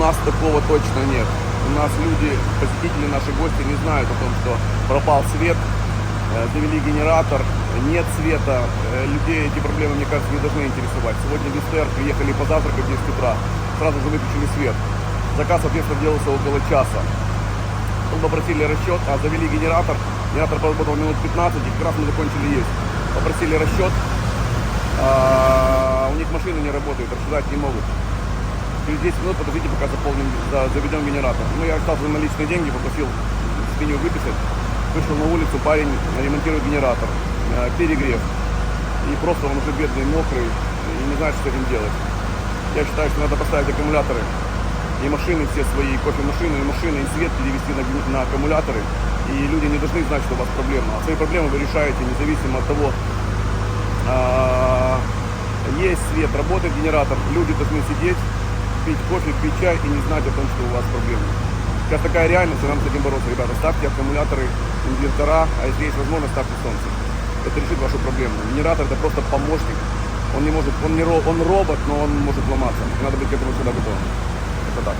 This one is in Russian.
нас такого точно нет. У нас люди, посетители, наши гости не знают о том, что пропал свет, э, завели генератор, нет света. Э, Людей эти проблемы, мне кажется, не должны интересовать. Сегодня в СТР приехали позавтракать в 10 утра, сразу же выключили свет. Заказ, соответственно, делался около часа. Мы попросили расчет, а завели генератор. Генератор поработал минут 15, и как раз мы закончили есть. Попросили расчет, а, у них машины не работают, рассчитать не могут. Через 10 минут подождите, пока заполним, за- заведем генератор. Ну, я остался на наличные деньги, попросил свинью выписать. Вышел на улицу, парень ремонтирует генератор, э, перегрев. И просто он уже бедный, мокрый, и не знает, что с этим делать. Я считаю, что надо поставить аккумуляторы и машины все свои, кофемашины, и машины, и свет перевести на, на аккумуляторы. И люди не должны знать, что у вас проблема. А свои проблемы вы решаете независимо от того, а, есть свет, работает генератор, люди должны сидеть, пить кофе, пить чай и не знать о том, что у вас проблемы. Сейчас такая реальность, и нам с этим бороться, ребята. Ставьте аккумуляторы, инвертора, а если есть возможность, ставьте солнце. Это решит вашу проблему. Генератор это просто помощник. Он не может, он не ро- он робот, но он может ломаться. И надо быть к этому всегда готовым. Это так.